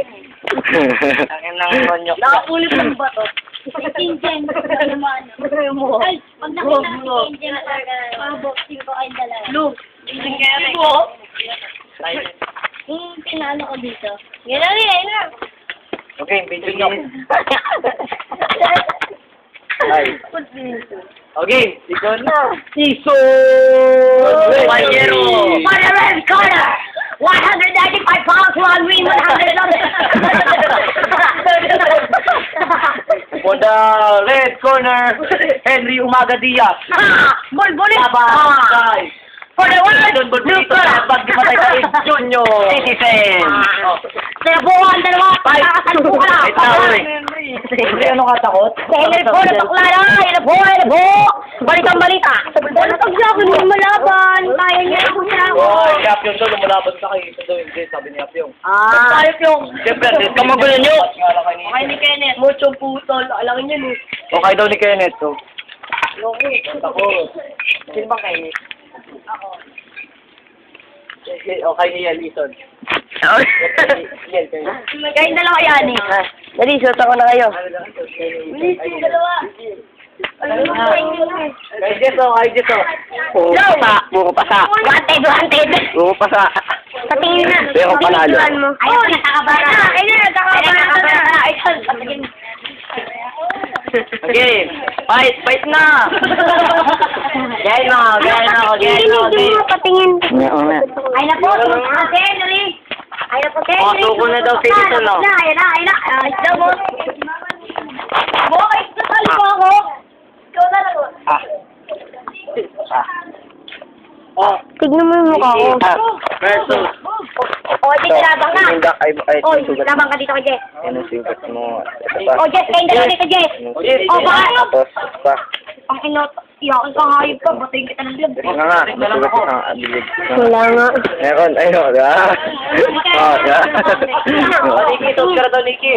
akin eh. Ang nang monyok. Nakapulip ng bato. Kinjen, naman. Ay, pag nakita ko si Kinjen, mga boxing ko ay dalawa. Look, Ibo. Yung pinalo ko dito. Yan na rin, yan na. Okay, video nyo. Ay. Okay, ikaw na. Season! Panyero! The red corner, 195 pounds, one win, 100 For the red corner, Henry Umaga Diaz. Bulbulit! Laban kay For the one, Don Bulbulito sa pag di matay kay Junior. Citizen. Sinabuhan, dalawa, nakakasalpo ka Wait na, uy. Henry, ano ka takot? Dahil po na bakla na, ayun po, ayun po. Balitang balita. Wala pag ako nung malaban. Apyong daw, lumalaban sa kay Ito daw hindi, sabi ni Apyong. Ah. Tayo yung. Siyempre, kamagulo nyo. Okay ni Kenneth. Mucho putol. Alam niyo ni. Okay daw ni Kenneth, so. Okay. Ako. Sino ba Kenneth? Okay ni Alison. Kayo. Kayong dalawa yan eh. Dali, suot ako na kayo. Bilis yung dalawa. Kay Jeso, kay Jeso. Puro pasa, puro pasa. Wanted, wanted. Oo, pasa. Sa tingin na. Pero panalo. Mo. Ayun, nakakabara. Ayun, nakakabara na. Ayun, patingin. Okay, fight, fight na! Gaya mo, gaya mo, gaya mo. patingin. Oo nga. Ay na po, si Henry. Ay na po, si Oh, Henry. suko na daw si Lito, no? Ay na, ay na, ay na. Ay na, boss. Boy, kasali mo ako. Ikaw na lang. Ah. Ah. Oh. Tignan mo yung mukha ko. Ah. Versus. O, dito labang ka. Ay, ay, sugat. labang ka dito kay Jess. Ano sugat mo? Ito pa. O, Jess, kayong dalawa dito, Jess. Yes. O, baka. Tapos, pa. Ang inot, iyakan ka hayop ka, batayin kita ng lab. Nga nga, sugat mo ang abilig. Wala nga. Meron, ayun. Oh, yeah. Oh, Nikki, ito ka daw, Nikki.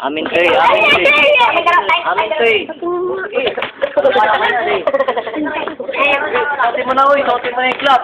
Amin to eh, amin to eh. Amin to eh. Suotin mo na, uy. Suotin mo na yung club.